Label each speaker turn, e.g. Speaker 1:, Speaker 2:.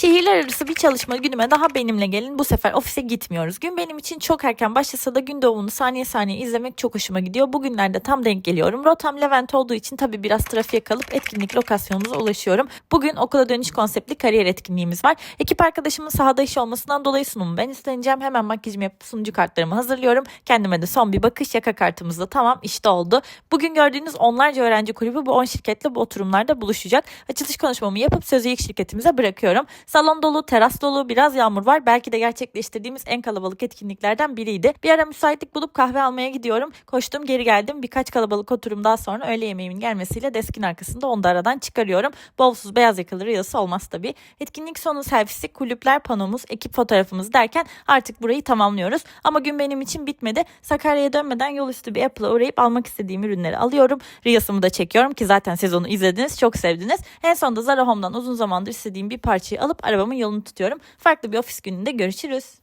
Speaker 1: Şehirler arası bir çalışma günüme daha benimle gelin. Bu sefer ofise gitmiyoruz. Gün benim için çok erken başlasa da gün doğumunu saniye saniye izlemek çok hoşuma gidiyor. Bugünlerde tam denk geliyorum. Rotam Levent olduğu için tabii biraz trafiğe kalıp etkinlik lokasyonumuza ulaşıyorum. Bugün okula dönüş konseptli kariyer etkinliğimiz var. Ekip arkadaşımın sahada işi olmasından dolayı sunumu ben üstleneceğim. Hemen makyajımı yapıp sunucu kartlarımı hazırlıyorum. Kendime de son bir bakış yaka kartımız da tamam işte oldu. Bugün gördüğünüz onlarca öğrenci kulübü bu 10 şirketle bu oturumlarda buluşacak. Açılış konuşmamı yapıp sözü ilk şirketimize bırakıyorum. Salon dolu, teras dolu, biraz yağmur var. Belki de gerçekleştirdiğimiz en kalabalık etkinliklerden biriydi. Bir ara müsaitlik bulup kahve almaya gidiyorum. Koştum geri geldim. Birkaç kalabalık oturum daha sonra öğle yemeğimin gelmesiyle deskin arkasında onu da aradan çıkarıyorum. Bolsuz beyaz yakalı rüyası olmaz tabii. Etkinlik sonu servisi, kulüpler panomuz, ekip fotoğrafımız derken artık burayı tamamlıyoruz. Ama gün benim için bitmedi. Sakarya'ya dönmeden yol üstü bir Apple'a uğrayıp almak istediğim ürünleri alıyorum. Riyasımı da çekiyorum ki zaten sezonu izlediniz, çok sevdiniz. En sonunda Zara Home'dan uzun zamandır istediğim bir parçayı alıp arabamın yolunu tutuyorum. Farklı bir ofis gününde görüşürüz.